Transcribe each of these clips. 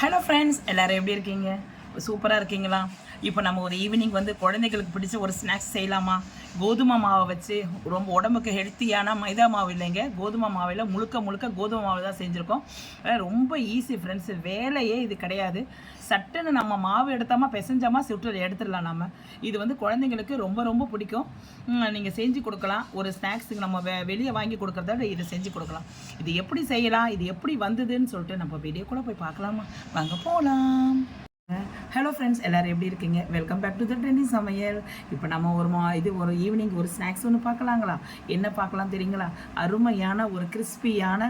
Hello friends எல்லாரும் எப்படி இருக்கீங்க? சூப்பராக இருக்கீங்களா? இப்போ நம்ம ஒரு ஈவினிங் வந்து குழந்தைகளுக்கு பிடிச்ச ஒரு ஸ்நாக்ஸ் செய்யலாமா? கோதுமை மாவை வச்சு ரொம்ப உடம்புக்கு ஹெல்த்தியான மைதா மாவு இல்லைங்க. கோதுமை மாவில் முழுக்க முழுக்க கோதுமை மாவு தான் செஞ்சுருக்கோம். ரொம்ப ஈஸி ஃப்ரெண்ட்ஸ் வேலையே இது கிடையாது. சட்டுன்னு நம்ம மாவு எடுத்தாமா பிசைஞ்சாமா சுட்டு எடுத்துடலாம் நம்ம இது வந்து குழந்தைங்களுக்கு ரொம்ப ரொம்ப பிடிக்கும். நீங்கள் செஞ்சு கொடுக்கலாம். ஒரு ஸ்நாக்ஸுக்கு நம்ம வெ வெளியே வாங்கி கொடுக்குறத விட இதை செஞ்சு கொடுக்கலாம். இது எப்படி செய்யலாம்? இது எப்படி வந்ததுன்னு சொல்லிட்டு நம்ம வீடியோக்குள்ளே போய் பார்க்கலாமா? வாங்க போகலாம் ஹலோ ஃப்ரெண்ட்ஸ் எல்லோரும் எப்படி இருக்கீங்க? Welcome back to the trending சமையல். இப்போ நம்ம ஒரு மா இது ஒரு ஈவினிங் ஒரு ஸ்நாக்ஸ் ஒன்று பார்க்கலாங்களா? என்ன பார்க்கலாம் தெரியுங்களா? அருமையான ஒரு கிறிஸ்பியான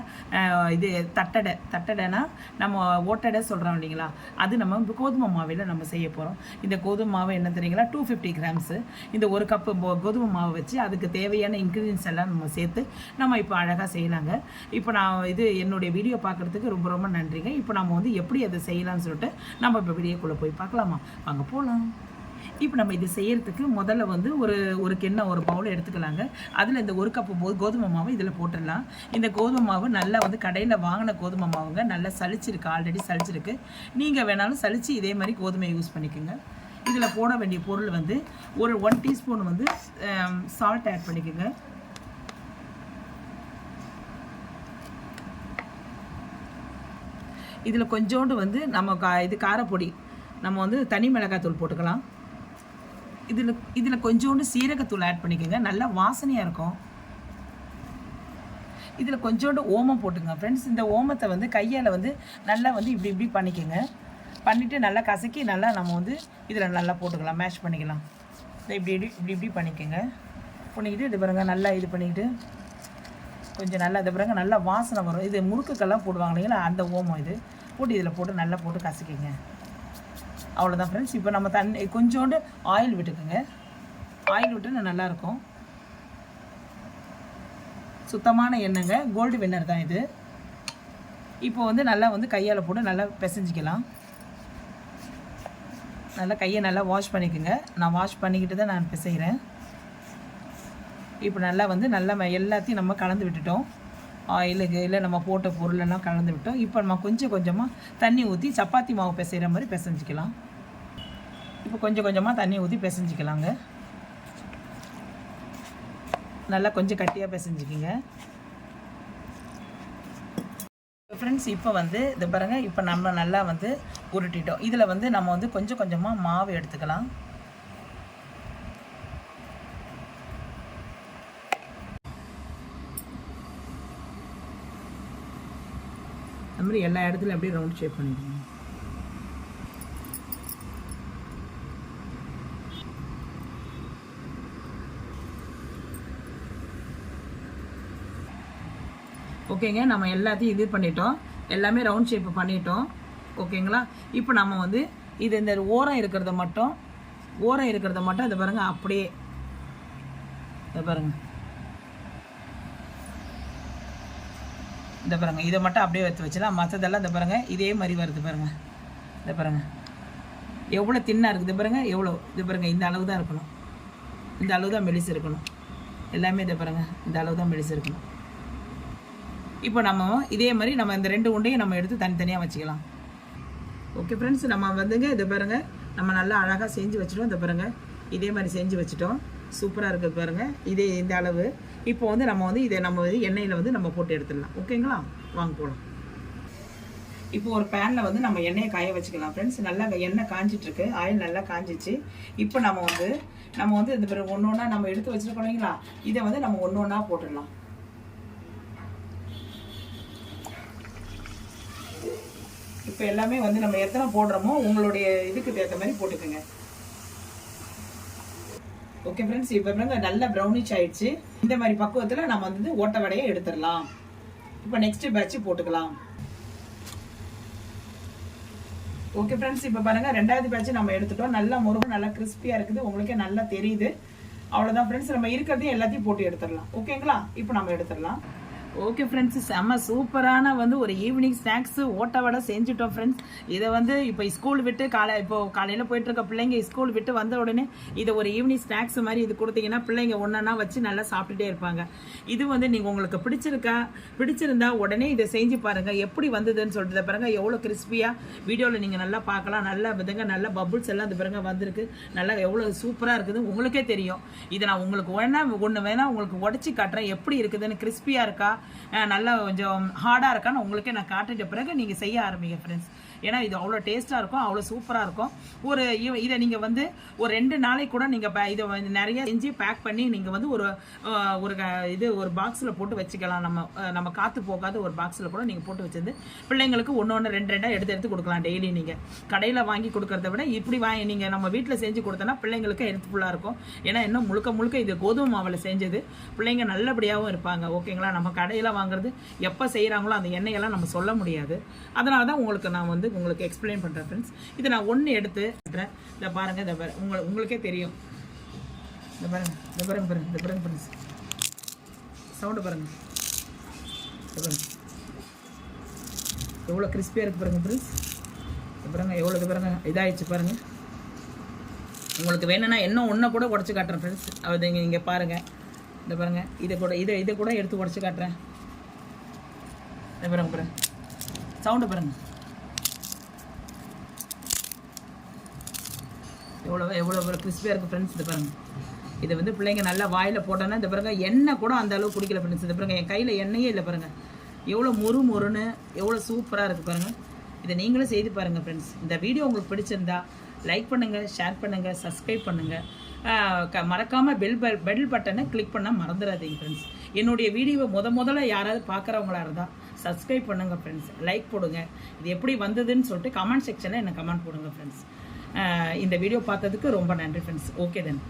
இது தட்டடை. தட்டடைனா நம்ம ஓட்டடை சொல்கிறோம் இல்லைங்களா? அது நம்ம இப்போ கோதுமை மாவில் நம்ம செய்ய போகிறோம் இந்த கோதுமை மாவு என்ன தெரியுங்களா? டூ ஃபிஃப்டி கிராம்ஸு இந்த ஒரு கப்பு கோதுமை மாவு வச்சு அதுக்கு தேவையான இன்க்ரீடியன்ஸ் எல்லாம் நம்ம சேர்த்து நம்ம இப்போ அழகாக செய்யலாங்க. இப்போ நான் இது என்னுடைய வீடியோ பார்க்குறதுக்கு ரொம்ப ரொம்ப நன்றிங்க. இப்போ நம்ம வந்து எப்படி அதை செய்யலாம்னு சொல்லிட்டு நம்ம இப்போ வீடியோக்குள்ளே போய் பார்க்கலாமா? வாங்க போகலாம் இப்போ நம்ம இது செய்யறதுக்கு முதல்ல வந்து ஒரு ஒரு கிண்ணம் ஒரு பவுல் எடுத்துக்கலாங்க. அதில் இந்த ஒரு கப்பு போ கோதுமை மாவு இதில் போட்டுடலாம். இந்த கோதுமை மாவு நல்லா வந்து கடையில் வாங்கின கோதுமை மாவுங்க. நல்லா சளிச்சிருக்கு ஆல்ரெடி சளிச்சிருக்கு. நீங்கள் வேணாலும் சளிச்சு இதே மாதிரி கோதுமை யூஸ் பண்ணிக்கோங்க. இதில் போட வேண்டிய பொருள் வந்து ஒரு ஒன் டீஸ்பூன் வந்து சால்ட் ஆட் பண்ணிக்கோங்க. இதில் கொஞ்சோண்டு வந்து நம்ம கா இது காரப்பொடி நம்ம வந்து தனி மிளகாத்தூள் போட்டுக்கலாம். இதில் இதில் கொஞ்சோண்டு சீரகத்தூள் ஆட் பண்ணிக்கோங்க. நல்லா வாசனையாக இருக்கும். இதில் கொஞ்சோண்டு ஓமம் போட்டுங்க ஃப்ரெண்ட்ஸ் இந்த ஓமத்தை வந்து கையால் வந்து நல்லா வந்து இப்படி இப்படி பண்ணிக்கோங்க. பண்ணிவிட்டு நல்லா கசக்கி நல்லா நம்ம வந்து இதில் நல்லா போட்டுக்கலாம். மேஷ் பண்ணிக்கலாம். இதை இப்படி இப்படி இப்படி இப்படி பண்ணிக்கோங்க. பண்ணிக்கிட்டு இது பாருங்க நல்லா இது பண்ணிக்கிட்டு கொஞ்சம் நல்லா இது பாருங்க நல்லா வாசனை வரும். இது முறுக்குக்கெல்லாம் போடுவாங்க இல்லைங்களா? அந்த ஓமம் இது. போட்டு இதில் போட்டு நல்லா போட்டு கசக்கிங்க. அவ்வளோதான் ஃப்ரெண்ட்ஸ் இப்போ நம்ம தண்ணி கொஞ்சோண்டு ஆயில் விட்டுக்குங்க. ஆயில் விட்டு நல்லாயிருக்கும். சுத்தமான எண்ணெய்ங்க. கோல்டு வின்னர் தான் இது. இப்போ வந்து நல்லா வந்து கையால் போட்டு நல்லா பிசைஞ்சிக்கலாம். நல்லா கையை நல்லா வாஷ் பண்ணிக்கோங்க. நான் வாஷ் பண்ணிக்கிட்டு தான் நான் பிசைகிறேன். இப்போ நல்லா வந்து நல்லா ம- எல்லாத்தையும் நம்ம கலந்து விட்டுட்டோம். ஆயிலுக்கு இல்லை நம்ம போட்ட பொருளெல்லாம் கலந்து விட்டோம். இப்போ நம்ம கொஞ்சம் கொஞ்சமாக தண்ணி ஊற்றி சப்பாத்தி மாவு பிசைகிற மாதிரி பிசைஞ்சிக்கலாம். இப்போ கொஞ்சம் கொஞ்சமாக தண்ணி ஊற்றி பிசைஞ்சிக்கலாங்க. நல்லா கொஞ்சம் கட்டியாக பிசைஞ்சிக்கிங்க. ஃப்ரெண்ட்ஸ் இப்போ வந்து இது பாருங்கள் இப்போ நம்ம நல்லா வந்து உருட்டிட்டோம். இதில் வந்து நம்ம வந்து கொஞ்சம் கொஞ்சமாக மாவு எடுத்துக்கலாம். அது மாதிரி எல்லா இடத்துலையும் அப்படியே ரவுண்ட் ஷேப் பண்ணிக்கணும் ஓகேங்க நம்ம எல்லாத்தையும் இது பண்ணிட்டோம். எல்லாமே ரவுண்ட் ஷேப் பண்ணிட்டோம். ஓகேங்களா? இப்போ நம்ம வந்து இது இந்த ஓரம் இருக்கிறத மட்டும் ஓரம் இருக்கிறத மட்டும் இதை பாருங்க அப்படியே இதை பாருங்க. இந்த பாருங்க இதை மட்டும் அப்படியே எடுத்து வச்சலாம் மற்றதெல்லாம் இந்த பாருங்க இதே மாதிரி வருது பாருங்க. இந்த பாருங்க. எவ்வளோ தின்னாக இருக்குது பாருங்கள் பாருங்க எவ்வளோ இது பாருங்க இந்த அளவு தான் இருக்கணும். இந்த அளவு தான் மெலிசு இருக்கணும். எல்லாமே இதை பாருங்க இந்த அளவு தான் மெலிசு இருக்கணும். இப்போ நம்ம இதே மாதிரி நம்ம இந்த ரெண்டு உண்டையும் நம்ம எடுத்து தனித்தனியாக வச்சுக்கலாம். ஓகே ஃப்ரெண்ட்ஸ் நம்ம வந்துங்க இதை பாருங்க. நம்ம நல்லா அழகாக செஞ்சு வச்சுட்டோம் இதை பாருங்கள் இதே மாதிரி செஞ்சு வச்சுட்டோம். சூப்பராக இருக்குது பாருங்கள் இதே இந்த அளவு. இப்போ வந்து நம்ம வந்து இதை நம்ம வந்து எண்ணெயில் வந்து நம்ம போட்டு எடுத்துடலாம். ஓகேங்களா வாங்க போகலாம் இப்போ ஒரு பேனில் வந்து நம்ம எண்ணெயை காய வச்சுக்கலாம். ஃப்ரெண்ட்ஸ் நல்லா எண்ணெய் காஞ்சிட்ருக்கு. ஆயில் நல்லா காஞ்சிச்சு. இப்போ நம்ம வந்து நம்ம வந்து இந்த பிறகு ஒன்று ஒன்றா நம்ம எடுத்து வச்சுருக்கோம் இல்லைங்களா? இதை வந்து நம்ம ஒன்று ஒன்றா போட்டுடலாம். இப்போ எல்லாமே வந்து நம்ம எத்தனை போடுறோமோ உங்களுடைய இதுக்கு ஏற்ற மாதிரி போட்டுக்கோங்க. ஓகே ஃப்ரெண்ட்ஸ் இப்போ பாருங்க நல்ல ப்ரௌனிஷ் ஆயிடுச்சு. இந்த மாதிரி பக்குவத்தில் நம்ம வந்து ஓட்ட வடையை எடுத்துடலாம். இப்போ நெக்ஸ்ட் பேட்ச் போட்டுக்கலாம். ஓகே ஃப்ரெண்ட்ஸ் இப்போ பாருங்க ரெண்டாவது பேட்ச் நம்ம எடுத்துட்டோம். நல்லா முருகன் நல்லா கிறிஸ்பியாக இருக்குது. உங்களுக்கே நல்லா தெரியுது. அவ்வளோதான் ஃப்ரெண்ட்ஸ் நம்ம இருக்கிறதையும் எல்லாத்தையும் போட்டு எடுத்துடலாம். ஓகேங்களா இப்போ நம்ம எடுத்துடலாம். ஓகே ஃப்ரெண்ட்ஸ் செம்ம சூப்பரான வந்து ஒரு ஈவினிங் ஸ்நாக்ஸ் ஓட்ட வடை செஞ்சுட்டோம் ஃப்ரெண்ட்ஸ் இதை வந்து இப்போ ஸ்கூல் விட்டு காலை இப்போ காலையில் போயிட்டு இருக்க பிள்ளைங்க ஸ்கூல் விட்டு வந்த உடனே இதை ஒரு ஈவினிங் ஸ்நாக்ஸ் மாதிரி இது கொடுத்தீங்கன்னா பிள்ளைங்க ஒன்றா வச்சு நல்லா சாப்பிட்டுட்டே இருப்பாங்க. இது வந்து நீங்கள் உங்களுக்கு பிடிச்சிருக்கா? பிடிச்சிருந்தா உடனே இதை செஞ்சு பாருங்கள் எப்படி வந்ததுன்னு சொல்லிட்டு பாருங்கள் எவ்வளோ கிறிஸ்பியாக வீடியோவில் நீங்கள் நல்லா பார்க்கலாம். நல்லா விதங்க நல்ல பபுள்ஸ் எல்லாம் இந்த பாருங்க வந்திருக்கு. நல்லா எவ்வளோ சூப்பராக இருக்குது. உங்களுக்கே தெரியும். இதை நான் உங்களுக்கு வேணால் ஒன்று வேணால் உங்களுக்கு உடச்சி காட்டுறேன். எப்படி இருக்குதுன்னு கிறிஸ்பியாக இருக்கா? நல்லா கொஞ்சம் ஹார்டாக இருக்கான்னு உங்களுக்கே நான் காட்டிட்ட பிறகு நீங்கள் செய்ய ஆரம்பிங்க ஃப்ரெண்ட்ஸ் ஏன்னா இது அவ்வளோ டேஸ்ட்டாக இருக்கும் அவ்வளோ சூப்பராக இருக்கும். ஒரு இதை நீங்கள் வந்து ஒரு ரெண்டு நாளைக்கு கூட நீங்கள் இதை நிறைய செஞ்சு பேக் பண்ணி நீங்கள் வந்து ஒரு ஒரு க- இது ஒரு பாக்ஸில் போட்டு வச்சுக்கலாம். நம்ம நம்ம காற்று போகாத ஒரு பாக்ஸில் கூட நீங்கள் போட்டு வச்சிருந்து பிள்ளைங்களுக்கு ஒன்று ஒன்று ரெண்டு ரெண்டாக எடுத்து எடுத்து கொடுக்கலாம் டெய்லி நீங்கள் கடையில் வாங்கி கொடுக்கறத விட இப்படி வாங்கி நீங்கள் நம்ம வீட்டில் செஞ்சு கொடுத்தோன்னா பிள்ளைங்களுக்கு ஹெல்ப்ஃபுல்லாக இருக்கும். ஏன்னா இன்னும் முழுக்க முழுக்க இது கோதுமை மாவில் செஞ்சது. பிள்ளைங்க நல்லபடியாகவும் இருப்பாங்க ஓகேங்களா? நம்ம கடையில் வாங்குறது எப்போ செய்கிறாங்களோ அந்த எண்ணெயெல்லாம் நம்ம சொல்ல முடியாது. அதனால தான் உங்களுக்கு நான் வந்து உங்களுக்கு எக்ஸ்பிளைன் பண்ணுறேன் ஃப்ரெண்ட்ஸ் இதை நான் ஒன்று எடுத்து கட்டுறேன் இதை பாருங்கள் இதை பாரு- உங்களை உங்களுக்கே தெரியும். இந்த பாருங்க இந்த பாருங்க பாருங்க இந்த பாருங்க ஃப்ரெண்ட்ஸ் சவுண்டு பாருங்க. பாருங்க. எவ்வளோ கிறிஸ்பியாக இருக்குது பாருங்க ஃப்ரெண்ட்ஸ் பாருங்க எவ்வளோ இது பாருங்க இதாகிடுச்சு பாருங்க. உங்களுக்கு வேணும்னா இன்னும் ஒன்றை கூட உடச்சி காட்டுறேன் ஃப்ரெண்ட்ஸ் அது இங்கே இங்கே பாருங்கள் இந்த பாருங்க. இதை கூட இதை இதை கூட எடுத்து உடச்சி காட்டுறேன். இந்த பாருங்க பாருங்க. சவுண்டு பாருங்க. எவ்வளோ எவ்வளோ ஒரு கிறிஸ்பியாக இருக்குது ஃப்ரெண்ட்ஸ் இது பாருங்க. இதை வந்து பிள்ளைங்க நல்லா வாயில் போட்டோன்னா இந்த பாருங்கள் எண்ணெய் கூட அந்த அளவுக்கு குடிக்கல ஃப்ரெண்ட்ஸ் இந்த பாருங்கள் என் கையில் எண்ணெயே இல்லை பாருங்கள் எவ்வளோ மொறு மொறுன்னு எவ்வளோ சூப்பராக இருக்குது பாருங்கள் இதை நீங்களும் செய்து பாருங்கள் ஃப்ரெண்ட்ஸ் இந்த வீடியோ உங்களுக்கு பிடிச்சிருந்தா லைக் பண்ணுங்கள் ஷேர் பண்ணுங்கள் சப்ஸ்கிரைப் பண்ணுங்கள் க மறக்காமல் பெல் பெல் பெல் பட்டனை கிளிக் பண்ண மறந்துடாதீங்க ஃப்ரெண்ட்ஸ் என்னுடைய வீடியோவை முத முதல்ல யாராவது பார்க்குறவங்களா இருந்தால் சப்ஸ்கிரைப் பண்ணுங்கள் ஃப்ரெண்ட்ஸ் லைக் போடுங்க. இது எப்படி வந்ததுன்னு சொல்லிட்டு கமெண்ட் செக்ஷனில் என்ன கமெண்ட் போடுங்க ஃப்ரெண்ட்ஸ் இந்த வீடியோ பார்த்ததுக்கு ரொம்ப நன்றி ஃப்ரெண்ட்ஸ் ஓகே தென்